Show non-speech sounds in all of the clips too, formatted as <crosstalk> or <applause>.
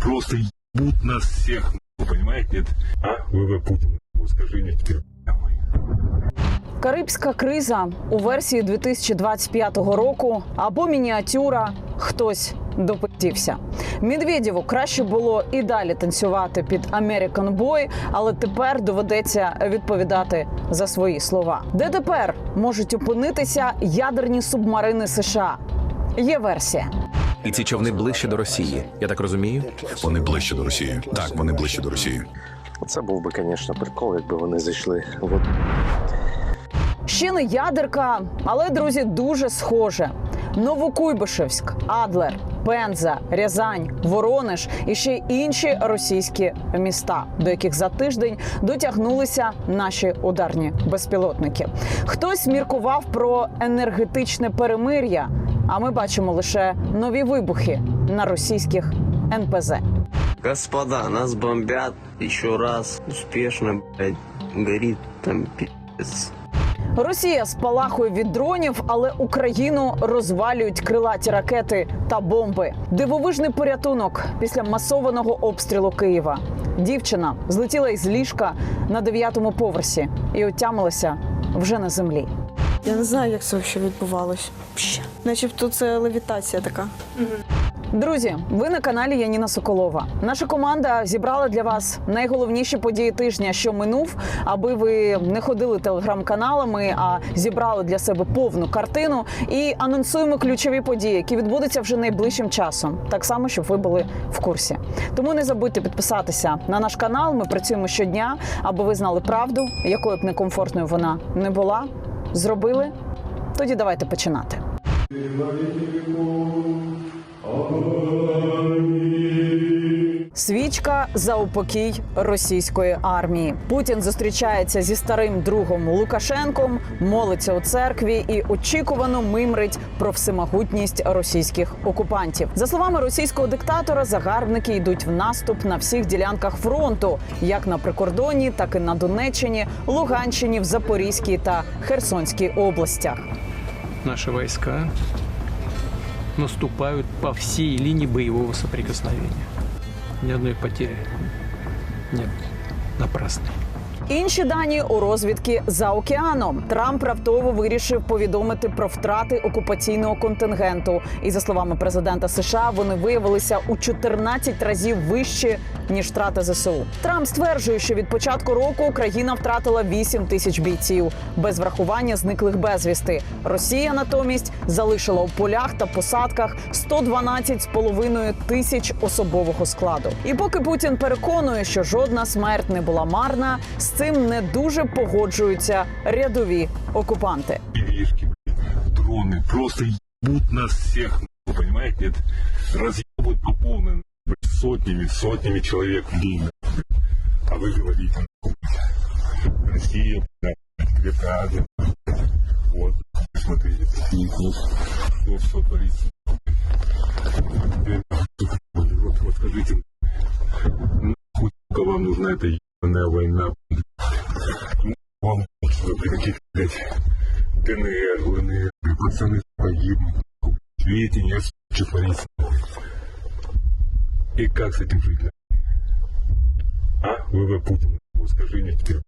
просто ебут нас всех, вы понимаете? А, ВВ Путин, скажи мне теперь. Карибська криза у версії 2025 року або мініатюра хтось допитівся. Медведєву краще було і далі танцювати під American Boy, але тепер доведеться відповідати за свої слова. Де тепер можуть опинитися ядерні субмарини США? Є версія. І ці човни ближче до Росії. Я так розумію. Вони ближче до Росії. Так, вони ближче до Росії. Це був би, звісно, прикол, якби вони зайшли в Ще не ядерка, але друзі, дуже схоже. Новокуйбишевськ, Адлер, Пенза, Рязань, Воронеж і ще інші російські міста, до яких за тиждень дотягнулися наші ударні безпілотники. Хтось міркував про енергетичне перемир'я, а ми бачимо лише нові вибухи на російських НПЗ. Господа, нас бомбят еще раз. Успешно, блядь, горит там пиздец. Росія спалахує від дронів, але Україну розвалюють крилаті ракети та бомби. Дивовижний порятунок після масованого обстрілу Києва. Дівчина злетіла із ліжка на дев'ятому поверсі і отямилася вже на землі. Я не знаю, як це взагалі відбувалось. Начебто це левітація така. Друзі, ви на каналі Яніна Соколова. Наша команда зібрала для вас найголовніші події тижня, що минув, аби ви не ходили телеграм-каналами, а зібрали для себе повну картину і анонсуємо ключові події, які відбудуться вже найближчим часом, так само, щоб ви були в курсі. Тому не забудьте підписатися на наш канал. Ми працюємо щодня, аби ви знали правду, якою б некомфортною вона не була. Зробили? Тоді давайте починати. Свічка за упокій російської армії. Путін зустрічається зі старим другом Лукашенком, молиться у церкві і очікувано мимрить про всемогутність російських окупантів. За словами російського диктатора, загарбники йдуть в наступ на всіх ділянках фронту, як на прикордонні, так і на Донеччині, Луганщині, в Запорізькій та Херсонській областях. наши войска наступают по всей линии боевого соприкосновения. Ни одной потери нет напрасной. Інші дані у розвідки за океаном. Трамп раптово вирішив повідомити про втрати окупаційного контингенту. І за словами президента США, вони виявилися у 14 разів вищі ніж втрати ЗСУ. Трамп стверджує, що від початку року країна втратила 8 тисяч бійців без врахування зниклих безвісти. Росія натомість залишила у полях та посадках 112 з половиною тисяч особового складу. І поки Путін переконує, що жодна смерть не була марна, з цим не дуже погоджуються рядові окупанти. Вишки, дроны, просто ебут нас всех, вы понимаете? Это разъебут по полной, блядь, сотнями, сотнями человек в день. нахуй. А вы говорите, нахуй, Россия, блядь, где-то Азия. Вот, смотрите, какие что, что творится. Теперь, нахуй, Вот, вот скажите, нахуй, сука, вам нужна эта ебаная война? Ну, Вам, что вы какие-то, блядь, ДНР, ЛНР, пацаны погибнут. нахуй. Видите, нет, что творится. И как с этим жить? А, ВВ Путин, скажи мне теперь.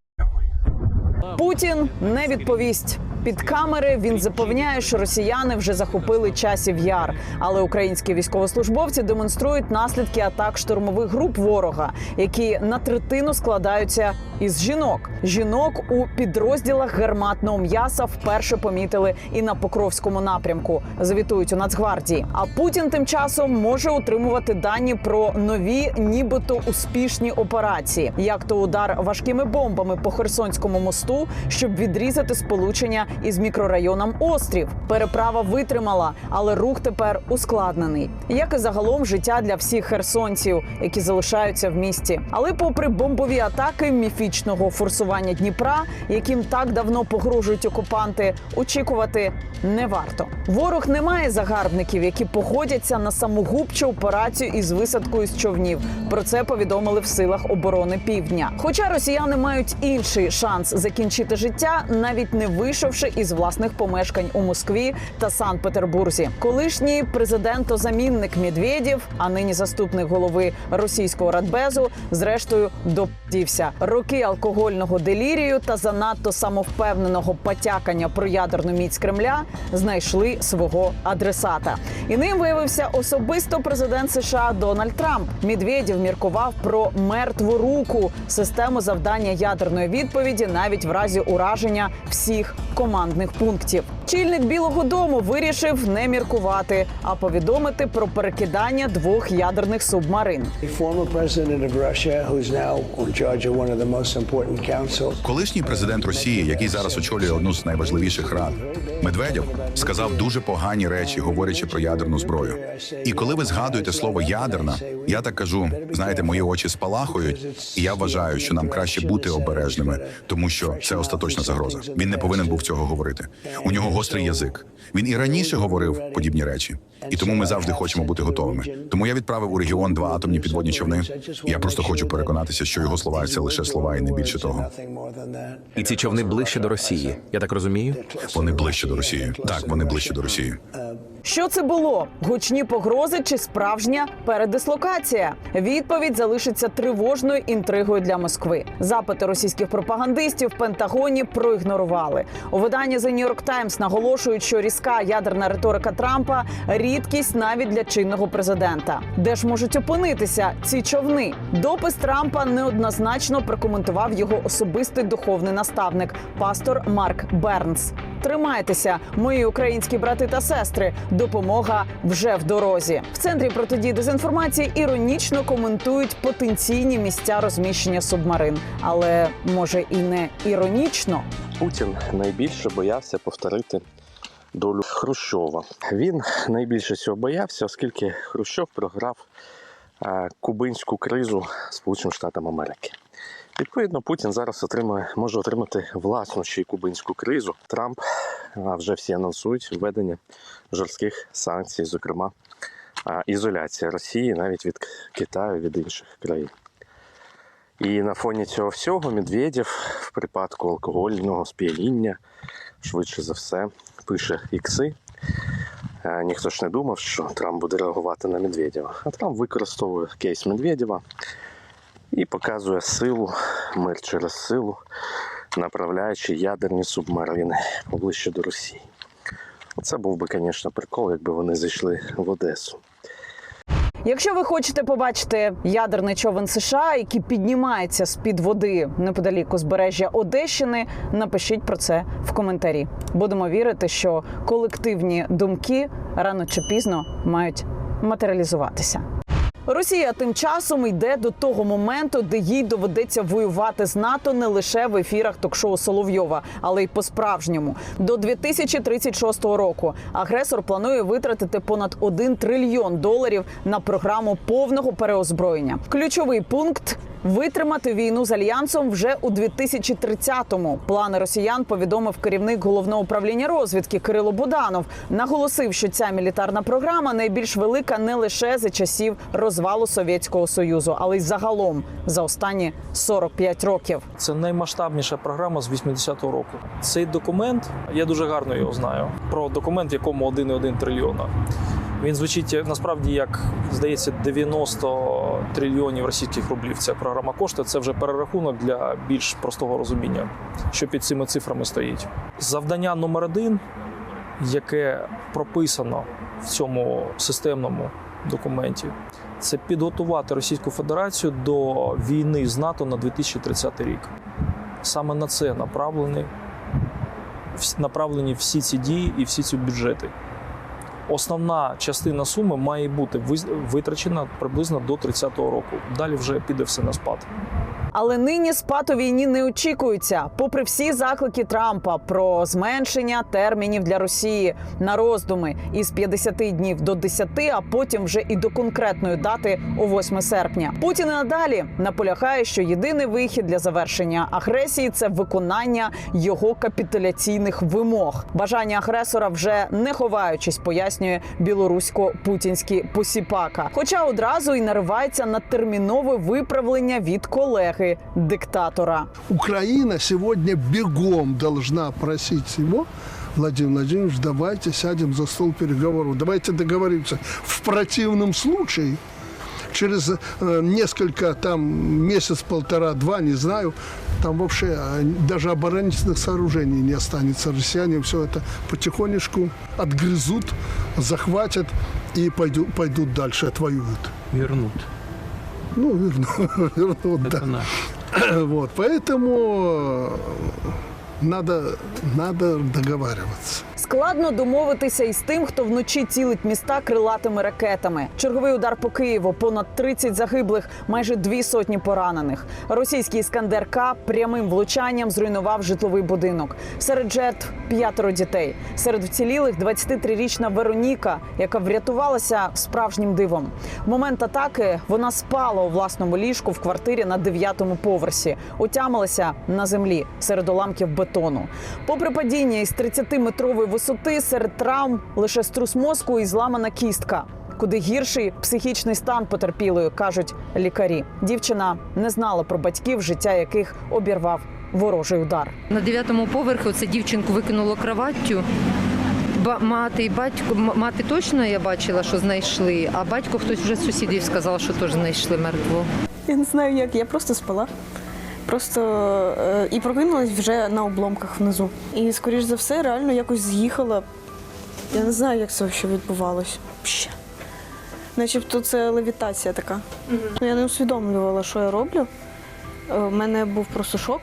Путін не відповість. Під камери він запевняє, що росіяни вже захопили часів яр, але українські військовослужбовці демонструють наслідки атак штурмових груп ворога, які на третину складаються із жінок. Жінок у підрозділах гарматного м'яса вперше помітили і на Покровському напрямку. Звітують у Нацгвардії. А Путін тим часом може утримувати дані про нові, нібито успішні операції, як то удар важкими бомбами по Херсонському мосту, щоб відрізати сполучення із мікрорайоном Острів. Переправа витримала, але рух тепер ускладнений, як і загалом життя для всіх херсонців, які залишаються в місті. Але, попри бомбові атаки міфічного форсування Дніпра, яким так давно погрожують окупанти, очікувати не варто. Ворог не має загарбників, які погодяться на самогубчу операцію із висадкою з човнів. Про це повідомили в силах оборони Півдня. Хоча росіяни мають інший шанс закінчити життя, навіть не вийшовши знявши із власних помешкань у Москві та Санкт-Петербурзі. Колишній президентозамінник Медведєв, а нині заступник голови російського радбезу, зрештою допдівся. Роки алкогольного делірію та занадто самовпевненого потякання про ядерну міць Кремля знайшли свого адресата. І ним виявився особисто президент США Дональд Трамп. Медведєв міркував про мертву руку систему завдання ядерної відповіді навіть в разі ураження всіх командних пунктів. Чільник Білого Дому вирішив не міркувати, а повідомити про перекидання двох ядерних субмарин. Колишній президент Росії, який зараз очолює одну з найважливіших рад, Медведєв сказав дуже погані речі, говорячи про ядерну зброю. І коли ви згадуєте слово ядерна, я так кажу, знаєте, мої очі спалахують, і я вважаю, що нам краще бути обережними, тому що це остаточна загроза. Він не повинен був цього говорити. У нього гострий язик. Він і раніше говорив подібні речі, і тому ми завжди хочемо бути готовими. Тому я відправив у регіон два атомні підводні човни. І я просто хочу переконатися, що його слова це лише слова, і не більше того. І ці човни ближче до Росії. Я так розумію? Вони ближче до Росії. Так, вони ближче до Росії. Що це було? Гучні погрози чи справжня передислокація? Відповідь залишиться тривожною інтригою для Москви. Запити російських пропагандистів в Пентагоні проігнорували. У виданні The New York Times наголошують, що різка ядерна риторика Трампа рідкість навіть для чинного президента. Де ж можуть опинитися ці човни? Допис Трампа неоднозначно прокоментував його особистий духовний наставник, пастор Марк Бернс. Тримайтеся, мої українські брати та сестри. Допомога вже в дорозі. В центрі протидії дезінформації іронічно коментують потенційні місця розміщення субмарин, але може і не іронічно. Путін найбільше боявся повторити долю Хрущова. Він найбільше цього боявся, оскільки Хрущов програв е, кубинську кризу Сполученим Штатам Америки. Відповідно, Путін зараз отримає, може отримати власну ще й кубинську кризу. Трамп, вже всі анонсують введення жорстких санкцій, зокрема ізоляція Росії навіть від Китаю, від інших країн. І на фоні цього всього Медведєв в припадку алкогольного сп'яніння, швидше за все, пише ікси. Ніхто ж не думав, що Трамп буде реагувати на Медведєва. А Трамп використовує кейс Медведєва і показує силу, мир через силу, направляючи ядерні субмарини поближче до Росії. Оце був би, звісно, прикол, якби вони зайшли в Одесу. Якщо ви хочете побачити ядерний човен США, який піднімається з під води неподалік узбережжя Одещини, напишіть про це в коментарі. Будемо вірити, що колективні думки рано чи пізно мають матеріалізуватися. Росія тим часом йде до того моменту, де їй доведеться воювати з НАТО не лише в ефірах ток-шоу Соловйова, але й по-справжньому. До 2036 року агресор планує витратити понад 1 трильйон доларів на програму повного переозброєння. Ключовий пункт. Витримати війну з альянсом вже у 2030-му. Плани росіян повідомив керівник головного управління розвідки Кирило Буданов. Наголосив, що ця мілітарна програма найбільш велика не лише за часів розвалу Совєтського Союзу, але й загалом за останні 45 років. Це наймасштабніша програма з 80-го року. Цей документ, я дуже гарно його знаю. Про документ, в якому 1,1 трильйона. Він звучить насправді як здається 90 трильйонів російських рублів. Ця програма коштує. Це вже перерахунок для більш простого розуміння, що під цими цифрами стоїть. Завдання номер один, яке прописано в цьому системному документі, це підготувати Російську Федерацію до війни з НАТО на 2030 рік. Саме на це направлені, направлені всі ці дії і всі ці бюджети. Основна частина суми має бути витрачена приблизно до 30-го року. Далі вже піде все на спад. Але нині спад у війні не очікується, попри всі заклики Трампа про зменшення термінів для Росії на роздуми із 50 днів до 10, а потім вже і до конкретної дати у 8 серпня. Путін надалі наполягає, що єдиний вихід для завершення агресії це виконання його капітуляційних вимог. Бажання агресора вже не ховаючись, пояснює. Пояснює білорусько-путінський посіпака. Хоча одразу і наривається на термінове виправлення від колеги диктатора. Україна сьогодні бігом должна просити його, Владимир Владимирович, давайте сядемо за стол переговорів, давайте договоримося. В противному случае через э, несколько там месяц, полтора, два, не знаю, там вообще э, даже оборонительных сооружений не останется. Россияне все это потихонечку отгрызут, захватят и пойдут, пойдут дальше, отвоюют. Вернут. Ну, верну- <laughs> вернут, да. Это наш. <clears throat> Вот, поэтому надо, надо договариваться. Складно домовитися із тим, хто вночі цілить міста крилатими ракетами. Черговий удар по Києву, понад 30 загиблих, майже дві сотні поранених. Російський іскандер К прямим влучанням зруйнував житловий будинок. Серед жертв п'ятеро дітей. Серед вцілілих 23-річна Вероніка, яка врятувалася справжнім дивом. В момент атаки вона спала у власному ліжку в квартирі на дев'ятому поверсі. Утямилася на землі серед уламків бетону. Попри падіння із 30-метрової висоти, серед травм лише струс мозку і зламана кістка. Куди гірший психічний стан потерпілої, кажуть лікарі. Дівчина не знала про батьків, життя яких обірвав ворожий удар. На дев'ятому поверху це дівчинку викинуло кроваттю. Ба- мати і батько мати точно я бачила, що знайшли, а батько хтось вже з сусідів сказав, що теж знайшли мертвого. Я не знаю як, я просто спала. Просто е, і прокинулась вже на обломках внизу. І, скоріш за все, реально якось з'їхала. Я не знаю, як це взагалі відбувалось. Ще. Начебто це левітація така. Ну, я не усвідомлювала, що я роблю. Е, У мене був просто шок.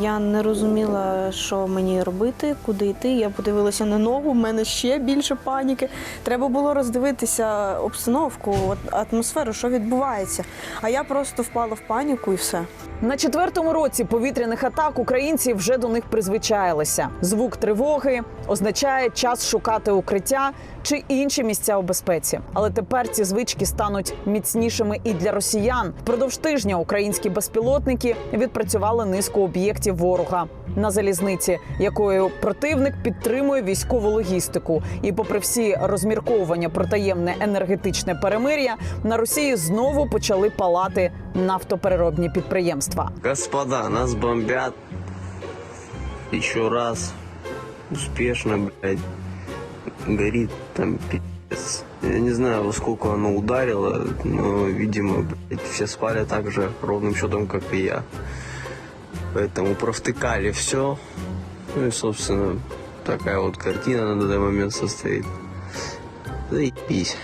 Я не розуміла, що мені робити, куди йти. Я подивилася на ногу, в мене ще більше паніки. Треба було роздивитися обстановку, атмосферу, що відбувається. А я просто впала в паніку і все. На четвертому році повітряних атак українці вже до них призвичаїлися. Звук тривоги означає час шукати укриття чи інші місця у безпеці. Але тепер ці звички стануть міцнішими і для росіян. Впродовж тижня українські безпілотники відпрацювали низку об'єктів ворога на залізниці, якою противник підтримує військову логістику. І, попри всі розмірковування про таємне енергетичне перемир'я, на Росії знову почали палати нафтопереробні підприємства. Господа, нас бомбят. Еще раз. Успешно, блядь. Горит там пиздец. Я не знаю, во сколько оно ударило, но, видимо, блядь, все спали так же ровным счетом, как и я. Поэтому провтыкали все. Ну и, собственно, такая вот картина на данный момент состоит. Заебись.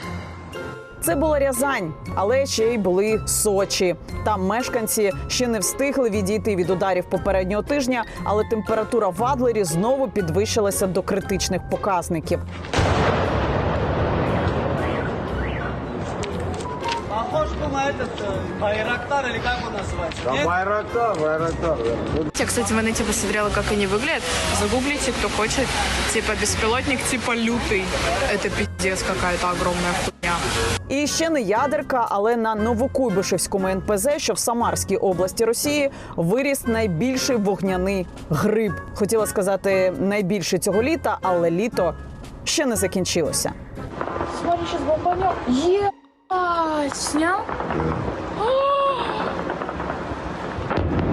Це була Рязань, але ще й були Сочі. Там мешканці ще не встигли відійти від ударів попереднього тижня, але температура в Адлері знову підвищилася до критичних показників. Я, кстати, в инете посмотрела, как они выглядят. Загуглите, кто хочет. Типа беспилотник, типа лютый. Это пиздец какая-то огромная хуйня. І ще не ядерка, але на Новокуйбишевському НПЗ, що в Самарській області Росії, виріс найбільший вогняний гриб. Хотіла сказати найбільший цього літа, але літо ще не закінчилося. Смотри, сейчас бомбанет. Ебать! Снял?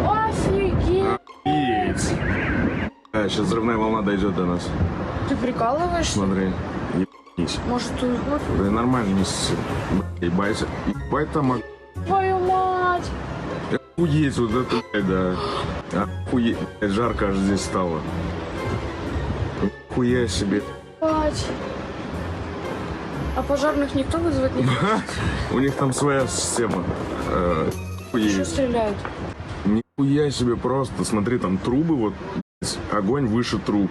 Офигеть! Сейчас взрывная волна дойдет до нас. Ты прикалываешься? Смотри. Ебись. Может, ты... вот, Да нормально не Ебайся. Ебать там Твою мать! охуеть вот это, блядь, да. Охуеть, блядь, жарко аж здесь стало. Хуя себе. Ебать! А пожарных никто вызвать не <laughs> хочет? У них там своя система. Э, Что Охуеть. стреляют? Нихуя себе просто. Смотри, там трубы, вот блядь, огонь выше труб.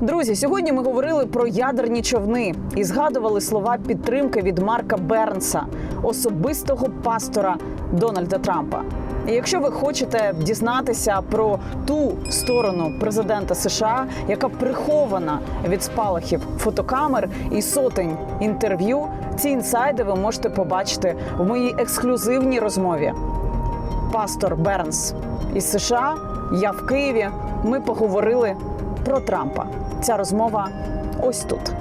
Друзі, сьогодні ми говорили про ядерні човни і згадували слова підтримки від Марка Бернса, особистого пастора Дональда Трампа. І якщо ви хочете дізнатися про ту сторону президента США, яка прихована від спалахів фотокамер і сотень інтерв'ю, ці інсайди ви можете побачити в моїй ексклюзивній розмові. Пастор Бернс із США, я в Києві. Ми поговорили про Трампа. Ця розмова ось тут.